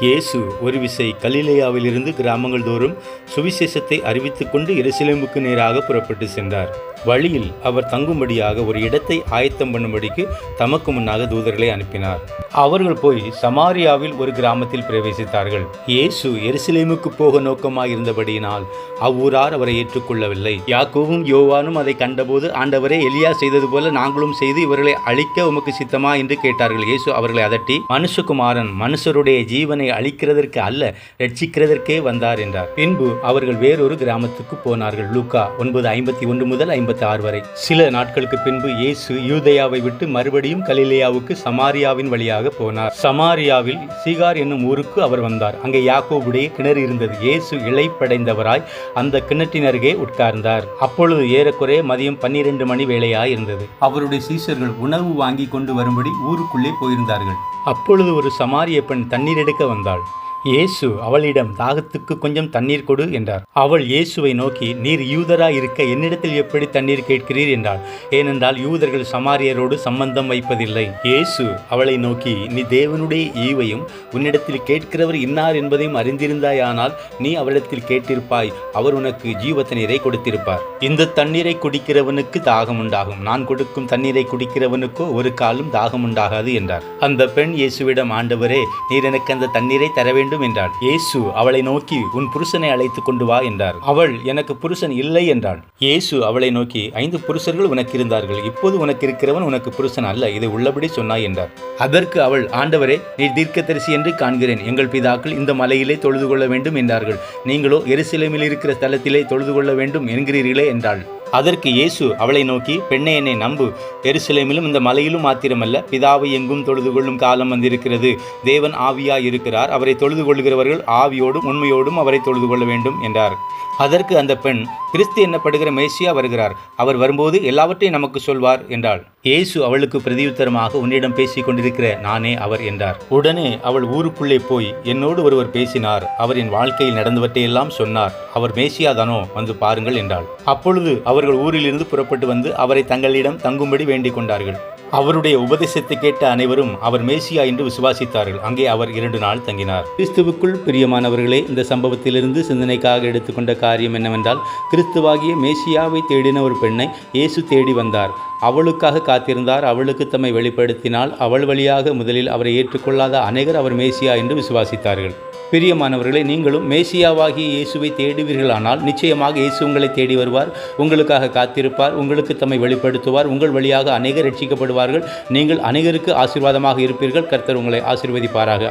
இயேசு ஒரு விசை கலிலேயாவிலிருந்து கிராமங்கள் தோறும் சுவிசேஷத்தை அறிவித்துக் கொண்டு எருசலேமுக்கு நேராக புறப்பட்டு சென்றார். வழியில் அவர் தங்கும்படியாக ஒரு இடத்தை ஆயத்தம் பண்ணும்படிக்கு தமக்கு முன்னாக தூதர்களை அனுப்பினார். அவர்கள் போய் சமாரியாவில் ஒரு கிராமத்தில் பிரவேசித்தார்கள். இயேசு எருசலேமுக்கு போக நோக்கமாக இருந்தபடியினால் அவ்வூரார் அவரை ஏற்றுக்கொள்ளவில்லை. யாக்கோவும் யோவானும் அதை கண்டபோது ஆண்டவரே எலியா செய்தது போல நாங்களும் செய்து இவர்களை அழிக்க உமக்கு சித்தமா? என்று கேட்டார்கள். இயேசு அவர்களை அதட்டி மனுஷகுமாரன் மனுஷருடைய ஜீவனை அழிக்கிறதற்கு அல்ல ரட்சிக்கிறதற்கே வந்தார் என்றார். பின்பு அவர்கள் வேறொரு கிராமத்துக்கு போனார்கள். லூக்கா ஒன்பது ஐம்பத்தி ஒன்று முதல் ஐம்பத்தி ஆறு வரை. சில நாட்களுக்கு பின்பு இயேசு யூதயாவை விட்டு மறுபடியும் கலிலேயாவுக்கு சமாரியாவின் வழியாக போனார். சமாரியாவில் சீகார் என்னும் ஊருக்கு அவர் வந்தார். அங்கே யாக்கோபுடைய கிணறு இருந்தது. இயேசு இழைப்படைந்தவராய் அந்த கிணற்றின் அருகே உட்கார்ந்தார். அப்பொழுது ஏறக்குறைய மதியம் பன்னிரண்டு மணி வேளையாய் இருந்தது அவருடைய சீசர்கள் உணவு வாங்கி கொண்டு வரும்படி ஊருக்குள்ளே போயிருந்தார்கள். அப்பொழுது ஒரு சமாரிய பெண் தண்ணீர் எடுக்க வந்தாள். இயேசு அவளிடம் தாகத்துக்கு கொஞ்சம் தண்ணீர் கொடு என்றார். அவள் இயேசுவை நோக்கி நீர் யூதரா இருக்க என்னிடத்தில் எப்படி தண்ணீர் கேட்கிறீர்? என்றாள். ஏனென்றால் யூதர்கள் சமாரியரோடு சம்பந்தம் வைப்பதில்லை. இயேசு அவளை நோக்கி நீ தேவனுடைய ஈவையும் உன்னிடத்தில் கேட்கிறவர் இன்னார் என்பதையும் அறிந்திருந்தாயானால் நீ அவளிடத்தில் கேட்டிருப்பாய். அவர் உனக்கு ஜீவ தண்ணீரை கொடுத்திருப்பார். இந்த தண்ணீரை குடிக்கிறவனுக்கு தாகம் உண்டாகும். நான் கொடுக்கும் தண்ணீரை குடிக்கிறவனுக்கோ ஒரு காலும் தாகம் உண்டாகாது என்றார். அந்த பெண் இயேசுவிடம் ஆண்டவரே நீர் எனக்கு அந்த தண்ணீரை தர வேண்டும் என்றாள் இயேசு அவளை நோக்கி உன் புருஷனை அழைத்து கொண்டு வா என்றார். அவள் எனக்கு புருஷன் இல்லை என்றாள். இயேசு அவளை நோக்கி ஐந்து புருஷர்கள் உனக்கு இருந்தார்கள். இப்போது உனக்கு இருக்கிறவன் உனக்கு புருஷன் அல்ல. இதை உள்ளபடி சொன்னாய் என்றார். அதற்கு அவள் ஆண்டவரே நீ தீர்க்கதரிசி என்று காண்கிறேன். எங்கள் பிதாக்கள் இந்த மலையிலே தொழுது கொள்ள வேண்டும் என்றார்கள். நீங்களோ எருசலேமில் இருக்கிற ஸ்தலத்திலே தொழுது கொள்ள வேண்டும் என்கிறீர்களே என்றாள். அதற்கு இயேசு அவளை நோக்கி பெண்ணை என்னை நம்பு. எருசலேமிலும் இந்த மலையிலும் மாத்திரமல்ல பிதாவை எங்கும் தொழுது கொள்ளும் காலம் வந்திருக்கிறது. தேவன் ஆவியாய் இருக்கிறார் அவரை தொழுது கொள்கிறவர்கள் ஆவியோடும் உண்மையோடும் அவரை தொழுது கொள்ள வேண்டும் என்றார். அதற்கு அந்த பெண் கிறிஸ்து என்னப்படுகிற மேசியா வருகிறார். அவர் வரும்போது எல்லாவற்றையும் நமக்கு சொல்வார் என்றாள். இயேசு அவளுக்கு பிரதியுத்தரமாக உன்னிடம் பேசிக் கொண்டிருக்கிற நானே அவர் என்றார். உடனே அவள் ஊருக்குள்ளே போய் என்னோடு ஒருவர் பேசினார். அவர் என் வாழ்க்கையில் நடந்தவற்றையெல்லாம் சொன்னார். அவர் மேசியா தானோ? வந்து பாருங்கள் என்றாள். அப்பொழுது அவர்கள் ஊரிலிருந்து புறப்பட்டு வந்து அவரை தங்களிடம் தங்கும்படி வேண்டிக் கொண்டார்கள். அவருடைய உபதேசத்தை கேட்ட அனைவரும் அவர் மேசியா என்று விசுவாசித்தார்கள். அங்கே அவர் இரண்டு நாள் தங்கினார். கிறிஸ்துவுக்குள் பிரியமானவர்களே இந்த சம்பவத்திலிருந்து சிந்தனைக்காக எடுத்துக்கொண்ட காரியம் என்னவென்றால் கிறிஸ்துவாகிய மேசியாவை தேடின ஒரு பெண்ணை இயேசு தேடி வந்தார். அவளுக்காக காத்திருந்தார். அவளுக்கு தம்மை வெளிப்படுத்தினால் அவள் வழியாக முதலில் அவரை ஏற்றுக்கொள்ளாத அநேகர் அவர் மேசியா என்று விசுவாசித்தார்கள். பிரியமானவர்களே நீங்களும் மேசியாவாகிய இயேசுவை தேடுவீர்களானால் நிச்சயமாக இயேசு உங்களை தேடி வருவார் உங்களுக்காக காத்திருப்பார் உங்களுக்கு தம்மை வெளிப்படுத்துவார் உங்கள் வழியாக அநேகர் ரட்சிக்கப்படுவார்கள் நீங்கள் அநேகருக்கு ஆசீர்வாதமாக இருப்பீர்கள். கர்த்தர் உங்களை ஆசீர்வதிப்பாராக.